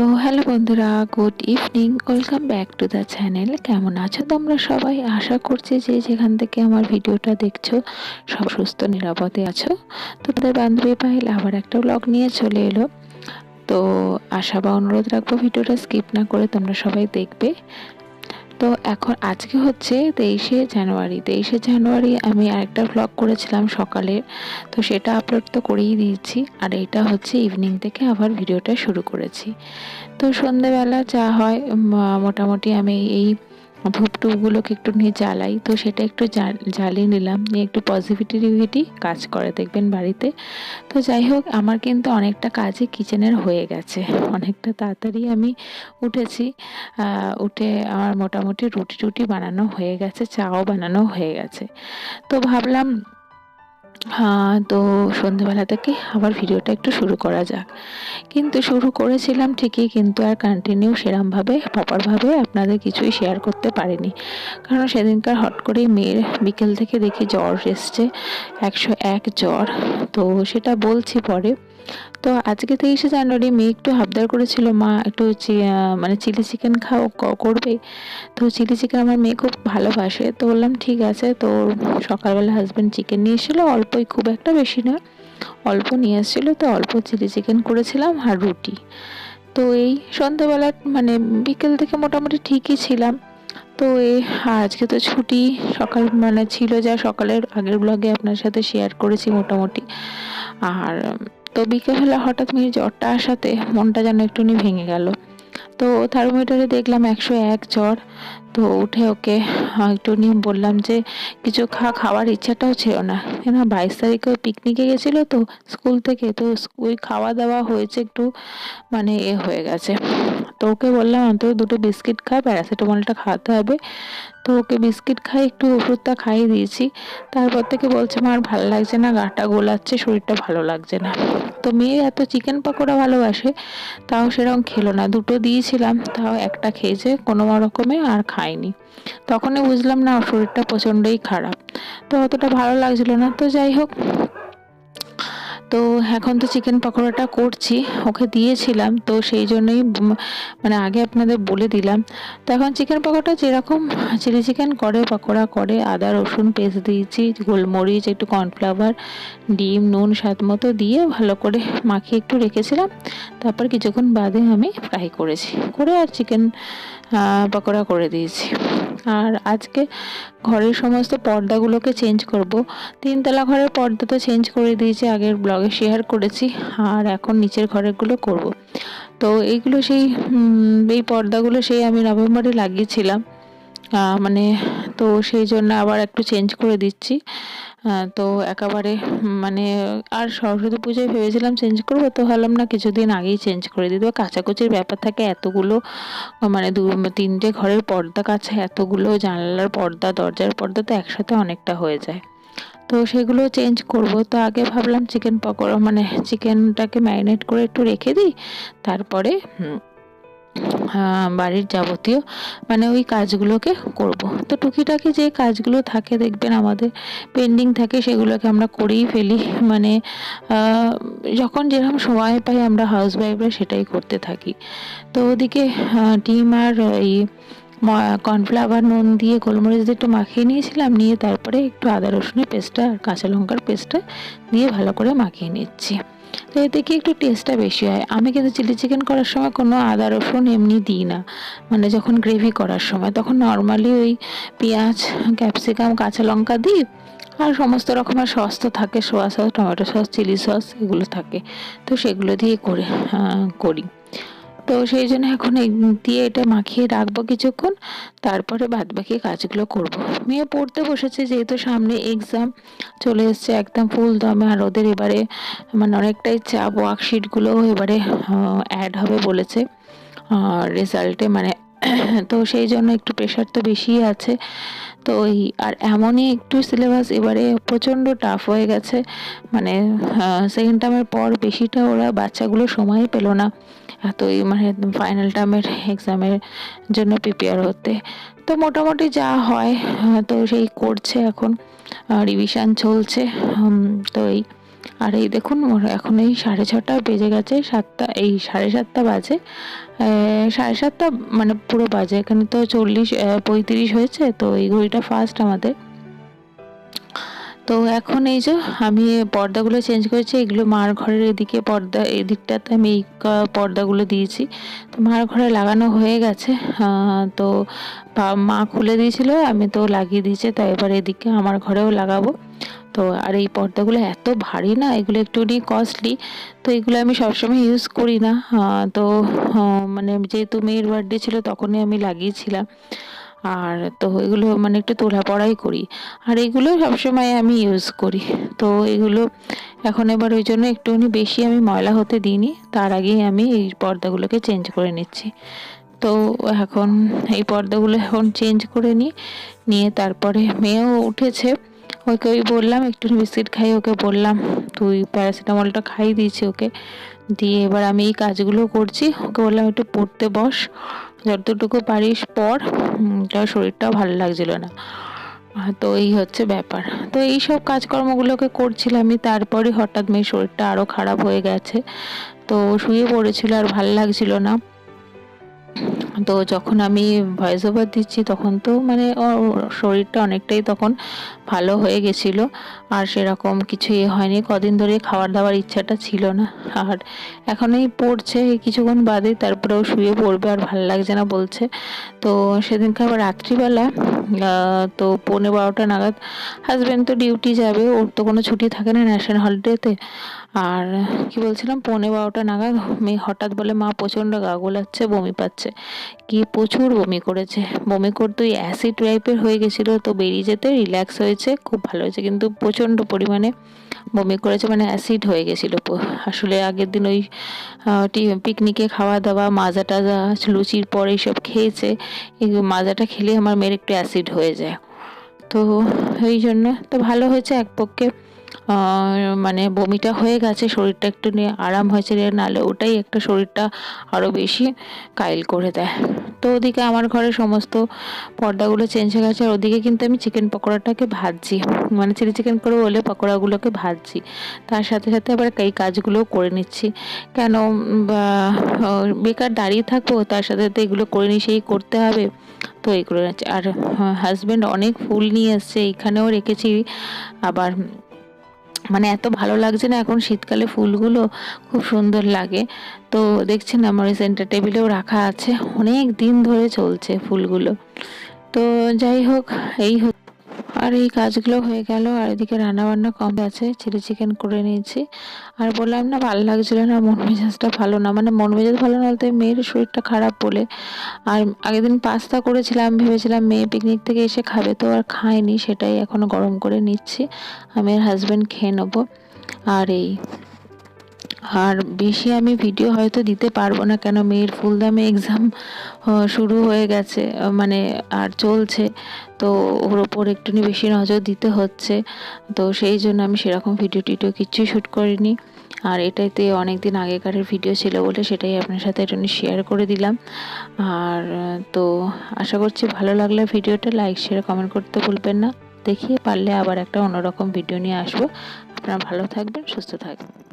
তো হ্যালো বন্ধুরা, good evening. Welcome back to the channel. কেমন আছো তোমরা সবাই? আশা করছি যে যেখান থেকে আমার ভিডিওটা দেখছ, সব সুস্থ, নিরাপদে আছো। তো তাদের বান্ধবী পাইল আবার একটা ব্লগ নিয়ে চলে এলো। তো আশা বা অনুরোধ রাখব ভিডিওটা স্কিপ না করে তোমরা সবাই দেখবে। তো এখন আজকে হচ্ছে তেইশে জানুয়ারি। তেইশে জানুয়ারি আমি আরেকটা ভ্লগ করেছিলাম সকালে। তো সেটা আপলোড তো করেই দিয়েছি। আর এটা হচ্ছে ইভিনিং থেকে আবার ভিডিওটা শুরু করেছি। তো সন্ধেবেলা যা হয় মোটামুটি আমি এই ধূপ টুপগুলোকে একটু নিয়ে জ্বালাই। তো সেটা একটু জ্বালিয়ে নিলাম। নিয়ে একটু পজিটিভিটি কাজ করে, দেখবেন বাড়িতে। তো যাই হোক, আমার কিন্তু অনেকটা কাজই কিচেনের হয়ে গেছে। অনেকটা তাড়াতাড়ি আমি উঠেছি। উঠে আমার মোটামুটি রুটি টুটি বানানো হয়ে গেছে, চাও বানানো হয়ে গেছে। তো ভাবলাম তো সন্ধেবেলা থেকে আবার ভিডিওটা একটু শুরু করা যাক। কিন্তু শুরু করেছিলাম ঠিকই, কিন্তু আর কন্টিনিউ সেরমভাবে প্রপারভাবে আপনাদের কিছুই শেয়ার করতে পারিনি। কারণ সেদিনকার হট করেই মেয়ের বিকেল থেকে দেখি জ্বর এসছে, একশো এক জ্বর। তো সেটা বলছি পরে। তো আজকে তেইশে জানুয়ারি মেয়ে একটু হাবদার করেছিল, মা একটু মানে চিলি চিকেন খাও করবে। তো চিলি চিকেন আমার মেয়ে খুব ভালোবাসে। তো বললাম, ঠিক আছে তো সকালবেলা হাজব্যান্ড চিকেন নিয়ে এসেছিল, অল্পই খুব একটা বেশি নয়। অল্প নিয়ে এসেছিল, তো অল্প চিলি চিকেন করেছিলাম আর রুটি। তো এই সন্ধ্যাবেলা মানে বিকেল থেকে মোটামুটি ঠিকই ছিলাম। তো এই আজকে তো ছুটি, সকাল মানে ছিল যা সকালের আগের ব্লগে আপনার সাথে শেয়ার করেছি মোটামুটি। আর তো বিকেলবেলা হঠাৎ মেয়ের জ্বরটা আসাতে মনটা যেন একটুনি ভেঙে গেল। তো থার্মোমিটারে দেখলাম একশো এক জ্বর। তো উঠে ওকে একটু নিয়ে বললাম যে, কিছু খা, খাওয়ার ইচ্ছাটাও ছিল না। কেন বাইশ তারিখে পিকনিকে গেছিল তো স্কুল থেকে, তো ওই খাওয়া দাওয়া হয়েছে একটু মানে এ হয়ে গেছে। তো ওকে বললাম, অন্তত দুটো বিস্কিট খা, প্যারাসিটামলটা খাওয়াতে হবে। তো ওকে বিস্কিট খাই, একটু ওষুধটা খাইয়ে দিয়েছি। তারপর থেকে বলছে, মা, আর ভালো লাগছে না, গাটা গোলাচ্ছে, শরীরটা ভালো লাগছে না। তো মেয়ে এত চিকেন পকোড়া ভালোবাসে, তাও সেরকম খেলো না। দুটো দিয়েছিলাম, তাও একটা খেয়েছে, কোনো রকমে আর খায়নি। তখনই বুঝলাম, না শরীরটা প্রচণ্ডই খারাপ। তো অতটা ভালো লাগছিল না। তো যাই হোক তো এখন তো চিকেন পকোড়াটা করছি, ওকে দিয়েছিলাম, তো সেই জন্যই মানে আগে আপনাদের বলে দিলাম। তো এখন চিকেন পকোড়া যেরকম চিলি চিকেন করে, পকোড়া করে, আদা, রসুন পেস্ট দিয়েছি, গোলমরিচ, একটু কর্নফ্লাওয়ার, ডিম, নুন, স্বাদ মতো দিয়ে ভালো করে মাখিয়ে একটু রেখেছিলাম, তারপর কিছুক্ষণ বাদে আমি ফ্রাই করেছি। করে আর চিকেন পকোড়া করে দিয়েছি। আর আজকে ঘরের সমস্ত পর্দাগুলোকে চেঞ্জ করব। তিনতলা ঘরের পর্দা তো চেঞ্জ করে দিয়েছি, আগের ব্লগে শেয়ার করেছি, আর এখন নিচের ঘরেরগুলো করব। তো এইগুলো সেই এই পর্দাগুলো সেই আমি নভেম্বরে লাগিয়েছিলাম। মানে তো সেই জন্য আবার একটু চেঞ্জ করে দিচ্ছি। তো একেবারে মানে আর সরস্বতী পুজোয় ভেবেছিলাম চেঞ্জ করব, তো ভাবলাম না কিছুদিন আগেই চেঞ্জ করে দিই তো কাচাকুচির ব্যাপার থাকে, এতগুলো মানে দু, তিনটে ঘরের পর্দা কাছে, এতগুলো জানলার পর্দা, দরজার পর্দা তো একসাথে অনেকটা হয়ে যায়। তো সেগুলো চেঞ্জ করব, তো আগে ভাবলাম চিকেন পকোড়া মানে চিকেনটাকে ম্যারিনেট করে একটু রেখে দিই, তারপরে বাড়ির যাবতীয় মানে ওই কাজগুলোকে করব। তো টুকিটাকি যে কাজগুলো থাকে দেখবেন আমাদের পেন্ডিং থাকে সেগুলোকে আমরা করেই ফেলি। মানে যখন যেরকম সময় পাই আমরা হাউস ওয়াইফরা সেটাই করতে থাকি। তো ওদিকে ডিম আর এই কর্নফ্লাওয়ার নুন দিয়ে গোলমরিচ দিয়ে একটু মাখিয়ে নিয়েছিলাম, নিয়ে তারপরে একটু আদা রসুনের পেস্টটা আর কাঁচা লঙ্কার পেস্টটা দিয়ে ভালো করে মাখিয়ে নিচ্ছি। তো এতে কি একটু টেস্টটা বেশি হয়। আমি কিন্তু চিলি চিকেন করার সময় কোনো আদা, রসুন এমনি দিই না। মানে যখন গ্রেভি করার সময়। তখন নর্মালি ওই পেঁয়াজ ক্যাপসিকাম কাঁচা লঙ্কা দিই। আর সমস্ত রকমের সস তো থাকে। Soya sauce tomato sauce chilli sauce এগুলো থাকে। তো সেগুলো দিয়ে করে করি। তো সেই জন্য এখন দিয়ে এটা মাখিয়ে রাখব কিছুক্ষণ, তারপরে বাদ বাকি কাজগুলো করব। মেয়ে পড়তে বসেছে, যেহেতু সামনে এক্সাম চলে এসছে একদম ফুল দমে, আর ওদের এবারে মানে অনেকটাই চাপ ওয়ার্কশিটগুলোও এবারে অ্যাড হবে বলেছে রেজাল্টে মানে তো সেই জন্য একটু প্রেশার তো বেশিই আছে। তো ওই, আর এমনই একটু সিলেবাস এবারে প্রচণ্ড টাফ হয়ে গেছে। মানে সেকেন্ড টার্মের পর বেশিটা ওরা বাচ্চাগুলো সময় পেল না। এত এতই মানে ফাইনাল টার্মের এক্সামের জন্য প্রিপেয়ার হতে। তো মোটামুটি যা হয়, তো সেই করছে এখন। রিভিশন চলছে। তো এই আর এই দেখুন এখন এই সাড়ে ছটা বেজে গেছে, সাতটা, এই সাড়ে সাতটা বাজে। সাড়ে সাতটা মানে পুরো বাজে, এখানে তো চল্লিশ পঁয়ত্রিশ হয়েছে, তো এই ঘড়িটা ফার্স্ট আমাদের। তো এখন এই যে আমি পর্দাগুলো চেঞ্জ করেছি, এগুলো মার ঘরের এদিকে পর্দা, এদিকটাতে আমি এই পর্দাগুলো দিয়েছি। তো মার ঘরে লাগানো হয়ে গেছে। তো মা খুলে দিয়েছিল, আমি তো লাগিয়ে দিয়েছি, তো এবার এদিকে আমার ঘরেও লাগাবো। তো আর এই পর্দাগুলো এত ভারী না, এগুলো একটুখানি কস্টলি তো এগুলো আমি সবসময় ইউজ করি না। তো মানে যেহেতু মেয়ের বার্থডে ছিল, তখনই আমি লাগিয়েছিলাম। আর তো এগুলো মানে একটু তোলা পড়াই করি। আর এগুলো সবসময় আমি ইউজ করি। তো এগুলো এখন এবার ওই জন্য একটুখানি বেশি আমি ময়লা হতে দিইনি। তার আগেই আমি এই পর্দাগুলোকে চেঞ্জ করে নিচ্ছি। তো এখন এই পর্দাগুলো এখন চেঞ্জ করে নিই। নিয়ে তারপরে মেয়েও উঠেছে। ওকে ওই বললাম একটু বিস্কিট খাই ওকে বললাম, তুই প্যারাসিটামলটা খাই দিয়েছি ওকে। দিয়ে এবার আমি এই কাজগুলো করছি। ওকে বললাম, একটু পড়তে বস। যতটুকু পারিস পর তার শরীরটাও ভালো লাগছিল না। তো এই হচ্ছে ব্যাপার। তো এই সব কাজকর্মগুলোকে করছিলাম আমি তারপরে হঠাৎ মেয়ের শরীরটা আরও খারাপ হয়ে গেছে। তো শুয়ে পড়েছিল আর ভালো লাগছিল না। তো যখন আমি ভয়েস ওভার দিচ্ছি, তখন তো মানে শরীরটা অনেকটাই তখন ভালো হয়ে গেছিল। আর সেরকম কিছু ইয়ে হয়নি, কদিন ধরে খাওয়ার দাওয়ার ইচ্ছাটা ছিল না। আর এখন এই পড়ছে, কিছুক্ষণ বাদে তারপরেও শুয়ে পড়বে আর ভালো লাগছে না বলছে। তো সেদিনকে আবার রাত্রিবেলা তো পৌনে বারোটা নাগাদ হাজব্যান্ড তো ডিউটি যাবে, ওর তো কোনো ছুটি থাকে না ন্যাশনাল হলিডেতে আর কি বলছিলাম, পৌনে বারোটা নাগাদ মেয়ে হঠাৎ বলে, মা প্রচণ্ড গা গোলাচ্ছে, বমি পাচ্ছে। কি প্রচুর বমি করেছে। বমি করতে ওই অ্যাসিড টাইপের হয়ে গেছিল, তো বেরিয়ে যেতে রিল্যাক্স হয়েছে, খুব ভালো হয়েছে। কিন্তু প্রচণ্ড পরিমাণে বমি করেছে মানে অ্যাসিড হয়ে গেছিল আসলে আগের দিন ওই পিকনিকে খাওয়া দাওয়া মাজা টাজা লুচির পর এইসব খেয়েছে। এই মাজাটা খেলে আমার মেয়ের একটু অ্যাসিড হয়ে যায়। তো, এই জন্য, তো ভালো হয়েছে এক পক্ষে মানে বমিটা হয়ে গেছে, শরীরটা একটু নিয়ে আরাম হয়েছে রে নাহলে ওটাই একটা শরীরটা আরও বেশি কাইল করে দেয়। তো ওদিকে আমার ঘরে সমস্ত পর্দাগুলো চেঞ্জ হয়ে গেছে, আর ওদিকে কিন্তু আমি চিকেন পকোড়াটাকে ভাজছি। মানে চিলি চিকেন করে হলে পকোড়াগুলোকে ভাজছি। তার সাথে সাথে আবার এই কাজগুলোও করে নিচ্ছি। কেন বেকার দাঁড়িয়ে থাকব, তার সাথে সাথে এগুলো করে নিই সেই করতে হবে। তো এগুলো আর হাজব্যান্ড অনেক ফুল নিয়ে এসছে, এইখানেও রেখেছি। আবার মানে এত ভালো লাগছে না এখন শীতকালে ফুলগুলো খুব সুন্দর লাগে। তো দেখছেন আমার এই সেন্টার টেবিলেও রাখা আছে। অনেক দিন ধরে চলছে ফুলগুলো। তো যাই হোক, এই হচ্ছে আর এই কাজগুলো হয়ে গেল, আর এদিকে রান্না বান্না কম আছে, চিলি চিকেন করে নিয়েছি। আর বললাম না, ভালো লাগছিল না, মন মেজাজটা ভালো না মানে মন মেজাজ ভালো না বলতে মেয়ের শরীরটা খারাপ বলে। আর আগের দিন পাস্তা করেছিলাম, ভেবেছিলাম মেয়ে পিকনিক থেকে এসে খাবে তো, আর খায়নি, সেটাই এখনও গরম করে নিচ্ছি। আমি আর হাজব্যান্ড খেয়ে নেব। আর এই আর বেশি আমি ভিডিও হয়তো দিতে পারব না কেন মেয়ের ফুল দামে এক্সাম শুরু হয়ে গেছে মানে আর চলছে। তো ওর ওপর একটুখানি বেশি নজর দিতে হচ্ছে। তো সেই জন্য আমি সেরকম ভিডিও টিডিও কিচ্ছুই শ্যুট করিনি। আর এটাতে অনেক দিন আগেকারের ভিডিও ছিল বলে সেটাই আপনার সাথে একটুখানি শেয়ার করে দিলাম। আর তো আশা করছি ভালো লাগলে ভিডিওটা লাইক শেয়ার কমেন্ট করতে ভুলবেন না। দেখিয়ে পারলে আবার একটা অন্যরকম ভিডিও নিয়ে আসব। আপনারা ভালো থাকবেন, সুস্থ থাকবেন।